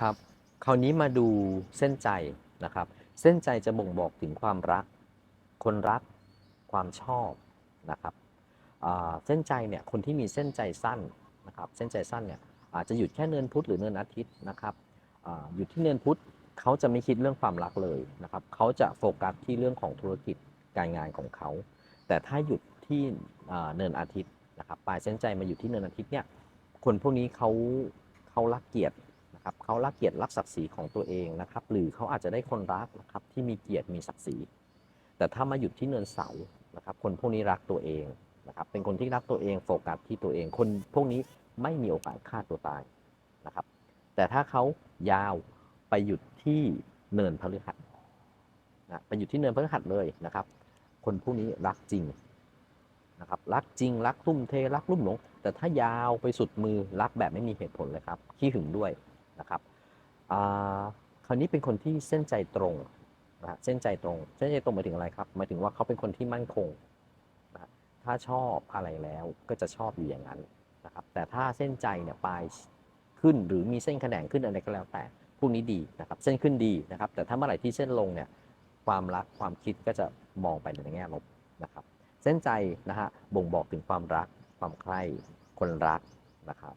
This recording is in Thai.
ครับ คราวนี้มาดูเส้นใจนะครับ เส้นใจจะบ่งบอกถึงความรัก คนรัก ความชอบนะครับเส้นใจเนี่ยคนที่มีเส้นใจสั้นนะครับเส้นใจสั้นเนี่ยอาจจะหยุดแค่เนินพุธหรือเนินอาทิตย์นะครับอ่าหยุดที่เนินพุธเขาจะไม่คิดเรื่องความรักเลยนะครับเขาจะโฟกัสที่เรื่องของธุรกิจการงานของเขา แต่ถ้าหยุดที่เนินอาทิตย์นะครับปลายเส้นใจมาอยู่ที่เนินอาทิตย์เนี่ยคนพวกนี้เขาเขารักเกียรติ นะครับเขารักเกียรติรักศักดิ์ศรีของตัวเองนะครับ หรือเขาอาจจะได้คนรักนะครับที่มีเกียรติมีศักดิ์ศรี แต่ถ้ามาหยุดที่เนินเสานะครับ คนพวกนี้รักตัวเองนะครับเป็นคนที่รักตัวเองโฟกัสที่ตัวเอง คนพวกนี้ไม่มีโอกาสฆ่าตัวตายนะครับ แต่ถ้าเขายาวไปหยุดที่เนินพฤหัสนะไปหยุดที่เนินพฤหัสเลยนะครับ คนพวกนี้รักจริงนะครับรักจริงรักทุ่มเทรักลุ่มหลง แต่ถ้ายาวไปสุดมือรักแบบไม่มีเหตุผลเลยครับขี้หึงด้วย นะครับคราวนี้เป็นคนที่เส้นใจตรงนะเส้นใจตรง เส้นใจตรงหมายถึงอะไรครับหมายถึงว่าเขาเป็นคนที่มั่นคงนะฮะถ้าชอบอะไรแล้วก็จะชอบอยู่อย่างนั้นนะครับ แต่ถ้าเส้นใจเนี่ยปลายขึ้นหรือมีเส้นแขนงขึ้นอะไรก็แล้วแต่พวกนี้ดีนะครับ เส้นขึ้นดีนะครับ แต่ถ้าเมื่อไหร่ที่เส้นลงเนี่ยความรักความคิดก็จะมองไปในแง่ลบนะครับ เส้นใจนะฮะบ่งบอกถึงความรักความใคร่คนรักนะครับ